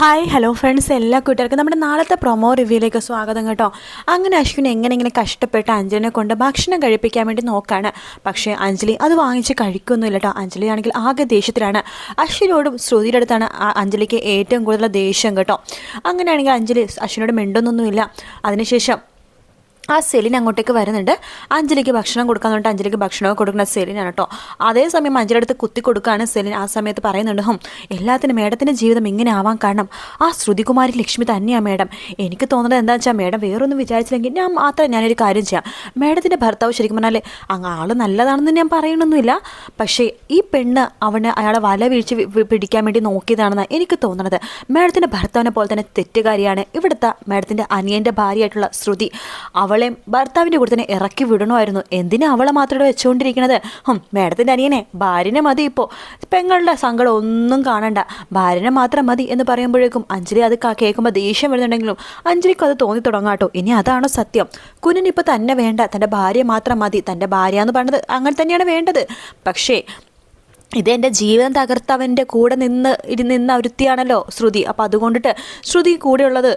Hi hello friends എല്ലാ കൂട്ടുകാർക്കും നമ്മുടെ നാളത്തെ പ്രൊമോ റിവ്യൂയിലേക്ക് സ്വാഗതം കേട്ടോ. അങ്ങനെ അശ്വിൻ എങ്ങനെ ഇങ്ങനെ കഷ്ടപ്പെട്ട് അഞ്ജലിനെ കൊണ്ട് ഭക്ഷണം കഴിപ്പിക്കാൻ വേണ്ടി നോക്കാണ്. പക്ഷേ അഞ്ജലി അത് വാങ്ങിച്ച് കഴിക്കൊന്നുമില്ല കേട്ടോ. അഞ്ജലി ആണെങ്കിൽ ആകെ ദേഷ്യത്തിലാണ്. അശ്വിനോടും ശ്രുതിയുടെ അടുത്താണ് അഞ്ജലിക്ക് ഏറ്റവും കൂടുതൽ ദേഷ്യം കേട്ടോ. അങ്ങനെയാണെങ്കിൽ അഞ്ജലി അശ്വിനോട് മിണ്ടൊന്നൊന്നുമില്ല. അതിനുശേഷം ആ സെലിൻ അങ്ങോട്ടേക്ക് വരുന്നുണ്ട്. അഞ്ജലിക്ക് ഭക്ഷണം കൊടുക്കാൻ പറഞ്ഞിട്ട് അഞ്ജലിക്ക് ഭക്ഷണം കൊടുക്കുന്ന സെലിനാണ് കേട്ടോ അതേസമയം അഞ്ജലി അടുത്ത് കുത്തി കൊടുക്കുകയാണ് സെലിൻ. ആ സമയത്ത് പറയുന്നുണ്ട് ഹും എല്ലാത്തിനും മേഡത്തിന്റെ ജീവിതം ഇങ്ങനെ ആവാൻ കാരണം ആ ശ്രുതികുമാരി ലക്ഷ്മി തന്നെയാണ് മേഡം. എനിക്ക് തോന്നുന്നത് എന്താ വെച്ചാൽ മേഡം വേറൊന്നും വിചാരിച്ചില്ലെങ്കിൽ ഞാൻ മാത്രം ഞാനൊരു കാര്യം ചെയ്യാം. മേഡത്തിന്റെ ഭർത്താവ് ശരിക്കും പറഞ്ഞാൽ അങ്ങ് ആൾ നല്ലതാണെന്ന് ഞാൻ പറയണമൊന്നുമില്ല പക്ഷേ ഈ പെണ്ണ് അവന് അയാളെ വല വീഴ്ച പിടിക്കാൻ വേണ്ടി നോക്കിയതാണെന്ന് എനിക്ക് തോന്നുന്നത് മേഡത്തിന്റെ ഭർത്താവിനെ പോലെ തന്നെ തെറ്റുകാരിയാണ് ഇവിടുത്തെ മേഡത്തിന്റെ അനിയന്റെ ഭാര്യയായിട്ടുള്ള ശ്രുതി. അവളെ ഭർത്താവിന്റെ കൂടെ തന്നെ ഇറക്കി വിടണമായിരുന്നു. എന്തിനാ അവളെ മാത്രം വെച്ചുകൊണ്ടിരിക്കുന്നത് വെച്ചുകൊണ്ടിരിക്കണത്? മേഡത്തിന്റെ അനിയനെ ഭാര്യനെ മതി ഇപ്പോൾ പെങ്ങളുടെ സങ്കടം ഒന്നും കാണണ്ട. ഭാര്യനെ മാത്രം മതി എന്ന് പറയുമ്പോഴേക്കും അഞ്ജലി അത് കേൾക്കുമ്പോൾ ദേഷ്യം വരുന്നുണ്ടെങ്കിലും അഞ്ജലിക്കും അത് തോന്നി തുടങ്ങാട്ടോ. ഇനി അതാണ് സത്യം? കുഞ്ഞിനിപ്പോൾ തന്നെ വേണ്ട. തന്റെ ഭാര്യ മാത്രം മതി. തന്റെ ഭാര്യ എന്ന് പറഞ്ഞത് അങ്ങനെ തന്നെയാണ് വേണ്ടത്. പക്ഷേ ഇതെന്റെ ജീവൻ തകർത്തവന്റെ കൂടെ നിന്ന് ഇരി നിന്ന ഒരുത്തിയാണല്ലോ ശ്രുതി. അപ്പോൾ അതുകൊണ്ടിട്ട് ശ്രുതി കൂടെയുള്ളത്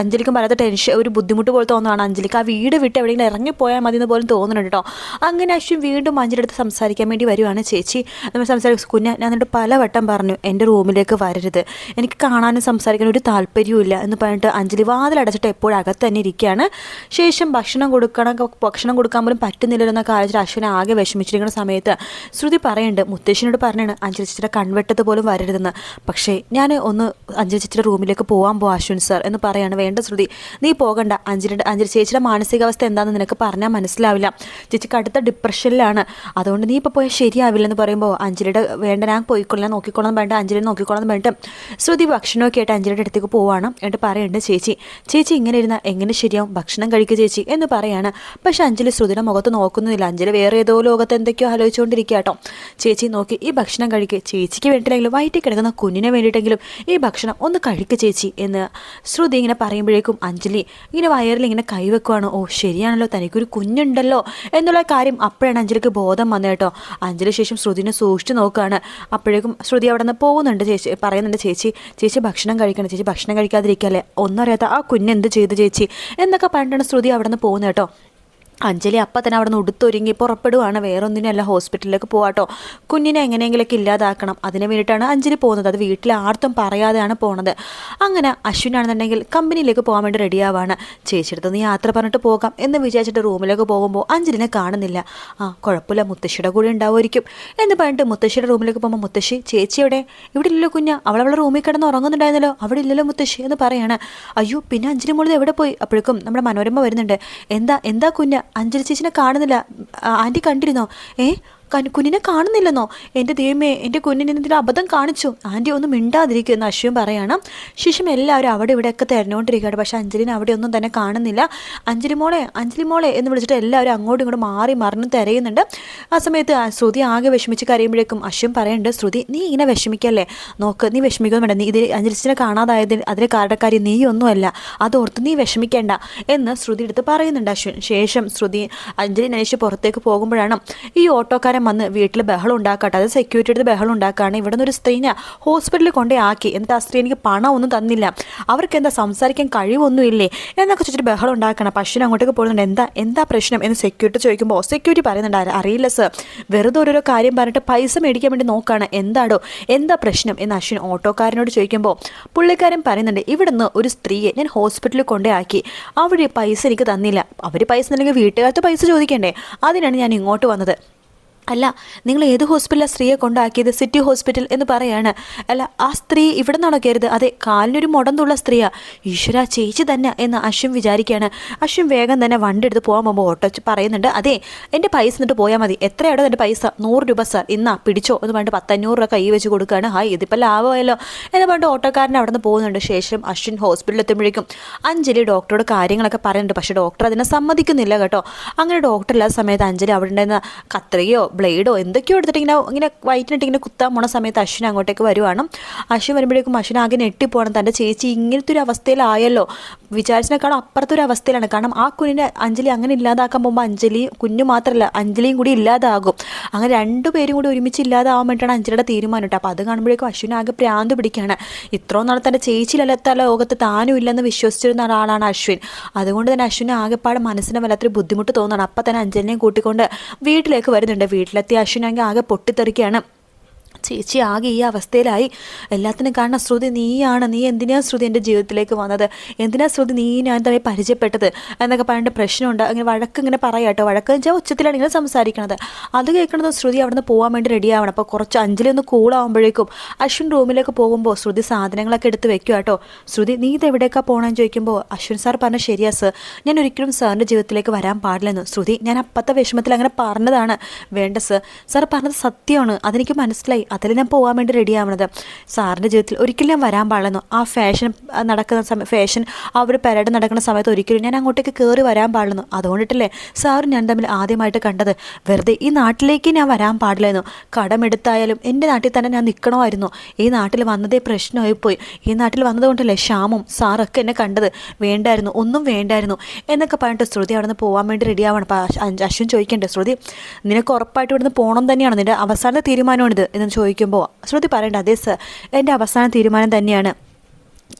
അഞ്ജലിക്കും വരാത്ത ടെൻഷൻ ഒരു ബുദ്ധിമുട്ട് പോലെ തോന്നുന്നതാണ് അഞ്ജലിക്ക്. ആ വീട് വിട്ട് എവിടെയെങ്കിലും ഇറങ്ങിപ്പോയാൽ മതി എന്ന് പോലും തോന്നുന്നുണ്ട് കേട്ടോ. അങ്ങനെ അശ്വിൻ വീണ്ടും അഞ്ജലി അടുത്ത് സംസാരിക്കാൻ വേണ്ടി വരുവാണ്. ചേച്ചി നമ്മൾ സംസാരിക്കും. കുഞ്ഞ ഞാൻ എന്നിട്ട് പലവട്ടം പറഞ്ഞു എന്റെ റൂമിലേക്ക് വരരുത്. എനിക്ക് കാണാനും സംസാരിക്കാനും ഒരു താല്പര്യവുമില്ല എന്ന് പറഞ്ഞിട്ട് അഞ്ജലി വാതിലടച്ചിട്ട് എപ്പോഴും അകത്ത് തന്നെ ഇരിക്കുകയാണ്. ശേഷം ഭക്ഷണം കൊടുക്കണം ഭക്ഷണം കൊടുക്കാൻ പോലും പറ്റുന്നില്ലല്ലോ എന്നൊക്കെ ആലോചിച്ചിട്ട് അശ്വിനെ ആകെ വിഷമിച്ചിരിക്കുന്ന സമയത്ത് ശ്രുതി പറയുന്നുണ്ട് മുത്തശ്ശിനോട് പറഞ്ഞാണ് അഞ്ജലി ചേച്ചിയുടെ കൺവെട്ടത്ത് പോലും വരരുതെന്ന്. പക്ഷേ ഞാൻ ഒന്ന് അഞ്ജലി ചേച്ചിയുടെ റൂമിലേക്ക് പോകാൻ പോകാം അശ്വിൻ സർ എന്ന് പറയാണ്. വേണ്ട ശ്രുതി നീ പോകണ്ട. അഞ്ജലിയുടെ അഞ്ജലി ചേച്ചിയുടെ മാനസികാവസ്ഥ എന്താണെന്ന് നിനക്ക് പറഞ്ഞാൽ മനസ്സിലാവില്ല. ചേച്ചി കടുത്ത ഡിപ്രഷനിലാണ്. അതുകൊണ്ട് നീ ഇപ്പോൾ പോയാൽ ശരിയാവില്ല എന്ന് പറയുമ്പോൾ അഞ്ജലിയുടെ വേണ്ട ഞാൻ പോയിക്കൊള്ളാൻ നോക്കിക്കൊള്ളാൻ വേണ്ട അഞ്ജലി നോക്കിക്കൊള്ളാൻ വേണ്ട. ശ്രുതി ഭക്ഷണമൊക്കെ ആയിട്ട് അഞ്ജലിയുടെ അടുത്തേക്ക് പോവാണ്. എന്നിട്ട് പറയുന്നുണ്ട് ചേച്ചി ചേച്ചി ഇങ്ങനെ ഇരുന്നാൽ എങ്ങനെ ശരിയാവും? ഭക്ഷണം കഴിക്കുക ചേച്ചി എന്ന് പറയാണ്. പക്ഷെ അഞ്ജലി ശ്രുതിയുടെ മുഖത്ത് നോക്കുന്നില്ല അഞ്ജലി വേറെ ഏതോ ലോകത്ത് എന്തൊക്കെയോ ആലോചിച്ചുകൊണ്ടിരിക്കുക കേട്ടോ ചേച്ചി നോക്കി ഈ ഭക്ഷണം കഴിക്കുക ചേച്ചിക്ക് വേണ്ടിയിട്ടെങ്കിലും വയറ്റിൽ കിടക്കുന്ന കുഞ്ഞിനെ വേണ്ടിയിട്ടെങ്കിലും ഈ ഭക്ഷണം ഒന്ന് കഴിക്കുക ചേച്ചി എന്ന് ശ്രുതി ഇങ്ങനെ പറയുമ്പോഴേക്കും അഞ്ജലി ഇങ്ങനെ വയറിൽ ഇങ്ങനെ കൈവെക്കുവാണ് ഓ ശരിയാണല്ലോ തനിക്കൊരു കുഞ്ഞുണ്ടല്ലോ എന്നുള്ള കാര്യം അപ്പോഴാണ് അഞ്ജലിക്ക് ബോധം വന്നത് കേട്ടോ. അഞ്ജലി ശേഷം ശ്രുതിനെ സൂക്ഷിച്ചു നോക്കുകയാണ്. അപ്പോഴേക്കും ശ്രുതി അവിടെ നിന്ന് പോകുന്നുണ്ട് ചേച്ചി പറയുന്നുണ്ട് ചേച്ചി ചേച്ചി ഭക്ഷണം കഴിക്കണം ചേച്ചി ഭക്ഷണം കഴിക്കാതിരിക്കല്ലേ? ഒന്നും അറിയാത്ത ആ കുഞ്ഞെന്ത് ചെയ്തു ചേച്ചി? എന്നൊക്കെ പറഞ്ഞിട്ടാണ് ശ്രുതി അവിടെ നിന്ന് പോകുന്നത് കേട്ടോ. അഞ്ജലി അപ്പം തന്നെ അവിടെ നിന്ന് ഉടുത്തൊരുങ്ങി പുറപ്പെടുവാണ്. വേറൊന്നിനല്ല ഹോസ്പിറ്റലിലേക്ക് പോവാട്ടോ. കുഞ്ഞിനെ എങ്ങനെയെങ്കിലൊക്കെ ഇല്ലാതാക്കണം. അതിന് വേണ്ടിയിട്ടാണ് അഞ്ജലി പോകുന്നത്. അത് വീട്ടിൽ ആർത്തും പറയാതെയാണ് പോണത്. അങ്ങനെ അശ്വിനാണെന്നുണ്ടെങ്കിൽ കമ്പനിയിലേക്ക് പോകാൻ വേണ്ടി റെഡിയാവാണ്. ചേച്ചിയുടെ നീ യാത്ര പറഞ്ഞിട്ട് പോകാം എന്ന് വിചാരിച്ചിട്ട് റൂമിലേക്ക് പോകുമ്പോൾ അഞ്ജലിനെ കാണുന്നില്ല. ആ കുഴപ്പമില്ല. മുത്തശ്ശിയുടെ കൂടെ ഉണ്ടാവുമായിരിക്കും എന്ന് പറഞ്ഞിട്ട് മുത്തശ്ശിയുടെ റൂമിലേക്ക് പോകുമ്പോൾ മുത്തശ്ശി ചേച്ചി എവിടെ? ഇവിടെ ഇല്ലല്ലോ കുഞ്ഞ. അവളവളെ അവളെ റൂമിൽ കിടന്ന് ഉറങ്ങുന്നുണ്ടായിരുന്നല്ലോ. അവിടെ ഇല്ലല്ലോ മുത്തശ്ശി എന്ന് പറയാണ്. അയ്യോ പിന്നെ അഞ്ജലി മോളത് എവിടെ പോയി? അപ്പോഴേക്കും നമ്മുടെ മനോരമ വരുന്നുണ്ട്. എന്താ എന്താ കുഞ്ഞ? അഞ്ജലി ചേച്ചിനെ കാണുന്നില്ല. ആന്റി കണ്ടിരുന്നോ? ഏ കുഞ്ഞിനെ കാണുന്നില്ലെന്നോ? എന്റെ ദൈവമേ എന്റെ കുഞ്ഞിനെ എന്തെങ്കിലും അബദ്ധം കാണിച്ചു. ആന്റി ഒന്നും മിണ്ടാതിരിക്കുമെന്ന് അശ്വൻ പറയണം. ശിശും എല്ലാവരും അവിടെ ഇവിടെയൊക്കെ തിരഞ്ഞുകൊണ്ടിരിക്കുകയാണ്. പക്ഷേ അഞ്ജലിനെ അവിടെ ഒന്നും തന്നെ കാണുന്നില്ല. അഞ്ജലി മോളെ അഞ്ജലി മോളെ എന്ന് വിളിച്ചിട്ട് എല്ലാവരും അങ്ങോട്ടും ഇങ്ങോട്ടും മാറി മറിഞ്ഞ് തിരയുന്നുണ്ട്. ആ സമയത്ത് ശ്രുതി ആകെ വിഷമിച്ച് കരയുമ്പോഴേക്കും അശ്വൻ പറയുന്നുണ്ട് ശ്രുതി നീ ഇങ്ങനെ വിഷമിക്കല്ലേ? നോക്ക് നീ വിഷമിക്കൊന്നും വേണ്ട. നീ ഇതിൽ അഞ്ജലിച്ചിനെ കാണാതായത് അതിന് കാരണക്കാരി നീ ഒന്നുമല്ല അതോർത്ത് നീ വിഷമിക്കേണ്ട എന്ന് ശ്രുതി എടുത്ത് പറയുന്നുണ്ട് അശ്വിൻ. ശേഷം ശ്രുതി അഞ്ജലി നനേഷ് പുറത്തേക്ക് പോകുമ്പോഴാണ് ഈ ഓട്ടോക്കാരൻ വന്ന് വീട്ടിൽ ബഹളം ഉണ്ടാക്കട്ടെ അത് സെക്യൂരിറ്റി എടുത്ത് ബഹളം ഉണ്ടാക്കുകയാണ് ഇവിടെ നിന്ന് ഒരു സ്ത്രീനെ ഹോസ്പിറ്റലിൽ കൊണ്ടേ ആക്കി. എന്നിട്ട് ആ സ്ത്രീ എനിക്ക് പണം ഒന്നും തന്നില്ല. അവർക്ക് എന്താ സംസാരിക്കാൻ കഴിവൊന്നുമില്ലേ? എന്നൊക്കെ ചോദിച്ചിട്ട് ബഹളം ഉണ്ടാക്കണം. പശുവിന് അങ്ങോട്ടേക്ക് പോകുന്നുണ്ട് എന്താ എന്താ പ്രശ്നം എന്ന് സെക്യൂരിറ്റി ചോദിക്കുമ്പോൾ സെക്യൂരിറ്റി പറയുന്നുണ്ട് അറിയില്ല സർ വെറുതെ ഓരോരോ കാര്യം പറഞ്ഞിട്ട് പൈസ മേടിക്കാൻ വേണ്ടി നോക്കുകയാണ് എന്താടോ എന്താ പ്രശ്നം എന്ന് അശ്വിൻ ഓട്ടോക്കാരനോട് ചോദിക്കുമ്പോൾ പുള്ളിക്കാരൻ പറയുന്നുണ്ട് ഇവിടുന്ന് ഒരു സ്ത്രീയെ ഞാൻ ഹോസ്പിറ്റലിൽ കൊണ്ടേ ആക്കി. അവിടെ പൈസ എനിക്ക് തന്നില്ല. അവർ പൈസ നൽകി വീട്ടുകാർക്ക് പൈസ ചോദിക്കണ്ടേ? അതിനാണ് ഞാൻ ഇങ്ങോട്ട് വന്നത്. അല്ല നിങ്ങൾ ഏത് ഹോസ്പിറ്റലാണ് സ്ത്രീയെ കൊണ്ടാക്കിയത്? സിറ്റി ഹോസ്പിറ്റൽ എന്ന് പറയാണ്. അല്ല ആ സ്ത്രീ ഇവിടെ നിന്നാണോ കയറിയത് അതെ കാലിനൊരു മുടന്തുള്ള സ്ത്രീയാ. ഈശ്വര ചേച്ചി തന്നെ എന്ന് അശ്വിൻ വിചാരിക്കുകയാണ്. അശ്വിൻ വേഗം തന്നെ വണ്ടി എടുത്ത് പോകാൻ പോകുമ്പോൾ ഓട്ടോ പറയുന്നുണ്ട് അതെ എന്റെ പൈസ എന്നിട്ട് പോയാൽ മതി. എത്രയാടോ എന്റെ പൈസ? നൂറ് രൂപ സാർ. ഇന്നാ പിടിച്ചോ. എന്ന് പറഞ്ഞിട്ട് പത്തഞ്ഞൂറ് രൂപ കൈ വെച്ച് കൊടുക്കുകയാണ്. ഹായ് ഇതിപ്പോൾ ലാഭമായല്ലോ എന്ന് പറഞ്ഞിട്ട് ഓട്ടോക്കാരൻ അവിടെ നിന്ന് പോകുന്നുണ്ട്. ശേഷം അശ്വിൻ ഹോസ്പിറ്റലിൽ എത്തുമ്പോഴേക്കും അഞ്ജലി ഡോക്ടറോട് കാര്യങ്ങളൊക്കെ പറയുന്നുണ്ട്. പക്ഷേ ഡോക്ടർ അതിനെ സമ്മതിക്കുന്നില്ല കേട്ടോ. അങ്ങനെ ഡോക്ടർ ഇല്ലാത്ത സമയത്ത് അഞ്ജലി അവിടെ ഉണ്ടായിരുന്ന കത്രികയോ ബ്ലേഡോ എന്തൊക്കെയോ എടുത്തിട്ട് ഇങ്ങനെ ഇങ്ങനെ വയറ്റിനിട്ട് ഇങ്ങനെ കുത്താൻ പോണ സമയത്ത് അശ്വിൻ അങ്ങോട്ടേക്ക് വരുവാണ്. അശ്വിൻ വരുമ്പോഴേക്കും അശ്വിൻ ആകെ ഞെട്ടിപ്പോകണം തന്റെ ചേച്ചി ഇങ്ങനത്തെ ഒരു അവസ്ഥയിലായല്ലോ. വിചാരിച്ചതിനേക്കാളും അപ്പുറത്തെ ഒരു അവസ്ഥയിലാണ്. കാരണം ആ കുഞ്ഞിനെ അഞ്ജലി അങ്ങനെ ഇല്ലാതാക്കാൻ പോകുമ്പോൾ അഞ്ജലി കുഞ്ഞു മാത്രമല്ല അഞ്ജലിയും കൂടി ഇല്ലാതാകും. അങ്ങനെ രണ്ടുപേരും കൂടി ഒരുമിച്ച് ഇല്ലാതാവാൻ വേണ്ടിയിട്ടാണ് അഞ്ജലിയുടെ തീരുമാനം കേട്ടോ. അപ്പോൾ അത് കാണുമ്പോഴേക്കും അശ്വിൻ ആകെ പ്രാന്ത് പിടിക്കുകയാണ്. ഇത്രയും നാളെ തന്റെ ചേച്ചിയിലല്ലാത്ത ലോകത്ത് താനും ഇല്ലെന്ന് വിശ്വസിച്ചിരുന്ന ഒരാളാണ് അശ്വിൻ. അതുകൊണ്ട് തന്നെ അശ്വിന് ആകെപ്പാട് മനസ്സിന് വല്ലാത്തൊരു ബുദ്ധിമുട്ട് തോന്നുകയാണ്. അപ്പം തന്നെ അഞ്ജലിനെയും കൂട്ടിക്കൊണ്ട് വീട്ടിലേക്ക് വരുന്നുണ്ട്. വീട്ടിലെത്തിയ അശ്വിനാണെങ്കിൽ ആകെ പൊട്ടിത്തെറിക്കുകയാണ്. ചേച്ചി ആകെ ഈ അവസ്ഥയിലായി. എല്ലാത്തിനും കാരണം ശ്രുതി നീയാണ്. നീ എന്തിനാ ശ്രുതി എന്റെ ജീവിതത്തിലേക്ക് വന്നത്? എന്തിനാ ശ്രുതി നീ ഞാൻ തമ്മിൽ പരിചയപ്പെട്ടത്? എന്നൊക്കെ പറഞ്ഞിട്ട് പ്രശ്നമുണ്ട്. അങ്ങനെ വഴക്ക് ഇങ്ങനെ പറയാം കേട്ടോ. വഴക്ക് വെച്ചാൽ ഉച്ചത്തിലാണ് ഇങ്ങനെ സംസാരിക്കണത്. അത് കേൾക്കണത് ശ്രുതി അവിടെ നിന്ന് പോകാൻ വേണ്ടി റെഡി ആവണം. അപ്പോൾ കുറച്ച് അഞ്ചിലി ഒന്ന് കൂളാവുമ്പോഴേക്കും അശ്വിൻ റൂമിലേക്ക് പോകുമ്പോൾ ശ്രുതി സാധനങ്ങളൊക്കെ എടുത്ത് വെക്കുക കേട്ടോ. ശ്രുതി നീ ഇത് എവിടേക്കാണ് പോകണമെന്ന് ചോദിക്കുമ്പോൾ അശ്വിൻ സാർ പറഞ്ഞ ശരിയാ സർ ഞാൻ ഒരിക്കലും സാറിന്റെ ജീവിതത്തിലേക്ക് വരാൻ പാടില്ലെന്ന്. ശ്രുതി ഞാൻ അപ്പത്തെ വിഷമത്തിൽ അങ്ങനെ പറഞ്ഞതാണ്. വേണ്ട സർ സാർ പറഞ്ഞത് സത്യമാണ്. അതെനിക്ക് മനസ്സിലായി. അതിൽ ഞാൻ പോകാൻ വേണ്ടി റെഡി ആവണത്. സാറിന്റെ ജീവിതത്തിൽ ഒരിക്കലും വരാൻ പാടില്ലെന്നു. ആ ഫാഷൻ നടക്കുന്ന സമയം ഫാഷൻ ആ ഒരു പരേഡ് നടക്കുന്ന സമയത്ത് ഒരിക്കലും ഞാൻ അങ്ങോട്ടേക്ക് കയറി വരാൻ പാടില്ലെന്നു. അതുകൊണ്ടിട്ടല്ലേ സാറും ഞാൻ തമ്മിൽ ആദ്യമായിട്ട് കണ്ടത്. വെറുതെ ഈ നാട്ടിലേക്ക് ഞാൻ വരാൻ പാടില്ലായിരുന്നു കടമെടുത്തായാലും എന്റെ നാട്ടിൽ തന്നെ ഞാൻ നിൽക്കണമായിരുന്നു ഈ നാട്ടിൽ വന്നതേ പ്രശ്നമായി പോയി ഈ നാട്ടിൽ വന്നതുകൊണ്ടല്ലേ ശ്യാമും സാറൊക്കെ എന്നെ കണ്ടത്. വേണ്ടായിരുന്നു ഒന്നും വേണ്ടായിരുന്നു എന്നൊക്കെ പറഞ്ഞിട്ട് ശ്രുതി അവിടെ നിന്ന് പോകാൻ വേണ്ടി റെഡി ആവണം. അപ്പോൾ അശ്വിൻ ചോദിക്കണ്ടേ ശ്രുതി നിനക്ക് ഉറപ്പായിട്ട് ഇവിടുന്ന് പോകണം തന്നെയാണ്. നിന്റെ അവസാന തീരുമാനമാണിത്. എന്ന് ചോദിക്കുമ്പോൾ ശ്രുതി പറയേണ്ട അതെ സർ എന്റെ അവസാന തീരുമാനം തന്നെയാണ്.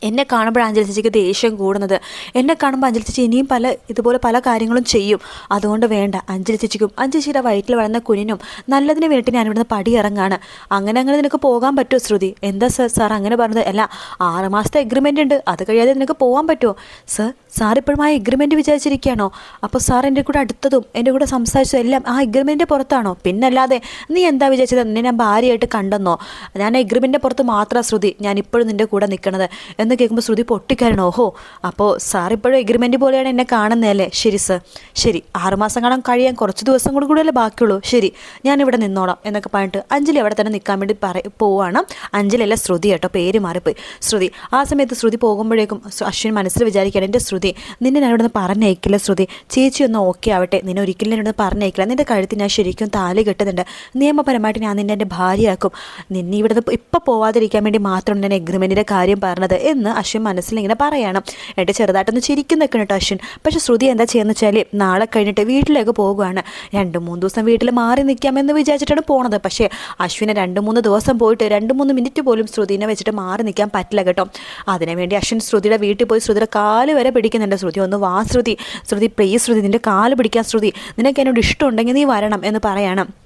എന്നെ കാണുമ്പോൾ അഞ്ജലി ചേച്ചിക്ക് ദേഷ്യം കൂടുന്നത്. എന്നെ കാണുമ്പോൾ അഞ്ജലി ചേച്ചി ഇനിയും പല ഇതുപോലെ പല കാര്യങ്ങളും ചെയ്യും. അതുകൊണ്ട് വേണ്ട അഞ്ജലി ചേച്ചിക്കും അഞ്ജലി ചേച്ചിയുടെ വയറ്റിൽ വളർന്ന കുഞ്ഞിനും നല്ലതിന് വേണ്ടി ഞാൻ ഇവിടുന്ന് പടിയിറങ്ങാണ്. അങ്ങനെ അങ്ങനെ നിനക്ക് പോകാൻ പറ്റുമോ ശ്രുതി? എന്താ സർ സാർ അങ്ങനെ പറഞ്ഞത്? അല്ല ആറ് മാസത്തെ എഗ്രിമെന്റ് ഉണ്ട്. അത് കഴിയാതെ നിനക്ക് പോകാൻ പറ്റുമോ? സർ സാർ ഇപ്പോഴും ആ എഗ്രിമെന്റ് വിചാരിച്ചിരിക്കുകയാണോ? അപ്പോൾ സാർ എന്റെ കൂടെ അടുത്തതും എന്റെ കൂടെ സംസാരിച്ചതും എല്ലാം ആ എഗ്രിമെന്റിന്റെ പുറത്താണോ? പിന്നല്ലാതെ നീ എന്താ വിചാരിച്ചത്? നിന്നെ ഞാൻ ഭാര്യയായിട്ട് കണ്ടെന്നോ? ഞാൻ എഗ്രിമെന്റിന്റെ പുറത്ത് മാത്രമാണ് ശ്രുതി. ഞാൻ ഇപ്പോഴും നിന്റെ കൂടെ നിൽക്കണത്. എന്ന് കേൾക്കുമ്പോൾ ശ്രുതി പൊട്ടിക്കാരണം ഓഹോ അപ്പോൾ സാർ ഇപ്പോഴും എഗ്രിമെന്റ് പോലെയാണ് എന്നെ കാണുന്നതല്ലേ ശരി സർ ശരി ആറുമാസം കാണാൻ കഴിയാൻ കുറച്ച് ദിവസം കൂടി കൂടെയല്ലേ ബാക്കിയുള്ളൂ. ശരി ഞാനിവിടെ നിന്നോളാം എന്നൊക്കെ പറഞ്ഞിട്ട് അഞ്ജലി അവിടെ തന്നെ നിൽക്കാൻ വേണ്ടി പറ പോവാണ്. അഞ്ജലിയല്ല ശ്രുതി കേട്ടോ പേര് മാറിപ്പോയി. ശ്രുതി ആ സമയത്ത് ശ്രുതി പോകുമ്പോഴേക്കും അശ്വിൻ മനസ്സിൽ വിചാരിക്കുകയാണ് എന്റെ ശ്രുതി നിന്നെ ഞാൻ നിന്ന് പറഞ്ഞയക്കില്ല ശ്രുതി. ചേച്ചി ഒന്ന് ഓക്കെ ആവട്ടെ നിന്നെ ഒരിക്കലും ഞാൻ ഇവിടെ പറഞ്ഞയക്കില്ല. നിന്റെ കഴുത്തിൽ ഞാൻ ശരിക്കും താലി കെട്ടുന്നുണ്ട്. നിയമപരമായിട്ട് ഞാൻ നിന്നെ എന്റെ ഭാര്യയാക്കും. നിന്നെ ഇവിടെ ഇപ്പം പോവാതിരിക്കാൻ വേണ്ടി മാത്രം ഞാൻ എഗ്രിമെന്റിന്റെ കാര്യം പറഞ്ഞത്. എന്ന് അശ്വിൻ മനസ്സിലിങ്ങനെ പറയണം. എന്നിട്ട് ചെറുതായിട്ടൊന്ന് ചിരിക്കുന്നൊക്കെ കേട്ടോ അശ്വിൻ. പക്ഷെ ശ്രുതി എന്താ ചെയ്യുന്നത് വെച്ചാൽ നാളെ കഴിഞ്ഞിട്ട് വീട്ടിലേക്ക് പോവുകയാണ് രണ്ട് മൂന്ന് ദിവസം വീട്ടിൽ മാറി നിൽക്കാമെന്ന് വിചാരിച്ചിട്ടാണ് പോണത്. പക്ഷേ അശ്വിനെ രണ്ട് മൂന്ന് ദിവസം പോയിട്ട് രണ്ട് മൂന്ന് മിനിറ്റ് പോലും ശ്രുതിനെ വെച്ചിട്ട് മാറി നിൽക്കാൻ പറ്റില്ല കേട്ടോ. അതിനുവേണ്ടി അശ്വിൻ ശ്രുതിയുടെ വീട്ടിൽ പോയി ശ്രുതിയുടെ കാൽ വരെ പിടിക്കുന്നുണ്ട്. ശ്രുതി ഒന്ന് വാ ശ്രുതി. ശ്രുതി പ്ലീസ് ശ്രുതി നിന്റെ കാൽ പിടിക്കാൻ ശ്രുതി. നിനക്ക് എന്നോട് ഇഷ്ടമുണ്ടെങ്കിൽ നീ വരണം എന്ന് പറയണം.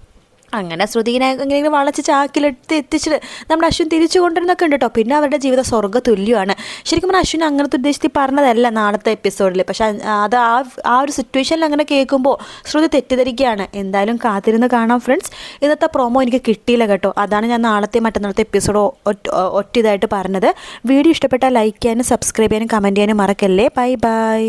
അങ്ങനെ ശ്രുതിനെ ഇങ്ങനെ വളച്ച് ചാക്കിലെടുത്ത് എത്തിച്ചിട്ട് നമ്മുടെ അശ്വിൻ തിരിച്ചു കൊണ്ടുവരുന്നൊക്കെ ഉണ്ട് കേട്ടോ. പിന്നെ അവരുടെ ജീവിതം സ്വർഗ തുല്യമാണ്. ശരിക്കും പറഞ്ഞാൽ അശ്വിൻ അങ്ങനത്തെ ഉദ്ദേശിച്ച് പറഞ്ഞതല്ല നാളത്തെ എപ്പിസോഡിൽ പക്ഷേ അത് ആ ആ ഒരു സിറ്റുവേഷനിൽ അങ്ങനെ കേൾക്കുമ്പോൾ ശ്രുതി തെറ്റിദ്ധരിക്കുകയാണ്. എന്തായാലും കാത്തിരുന്ന് കാണാം ഫ്രണ്ട്സ് ഇന്നത്തെ പ്രൊമോ എനിക്ക് കിട്ടിയില്ല കേട്ടോ. അതാണ് ഞാൻ നാളത്തെ മറ്റന്നാളത്തെ എപ്പിസോഡ് ഒറ്റ ഇതായിട്ട് പറഞ്ഞത്. വീഡിയോ ഇഷ്ടപ്പെട്ടാൽ ലൈക്ക് ചെയ്യാനും സബ്സ്ക്രൈബ് ചെയ്യാനും കമന്റ് ചെയ്യാനും മറക്കല്ലേ. Bye bye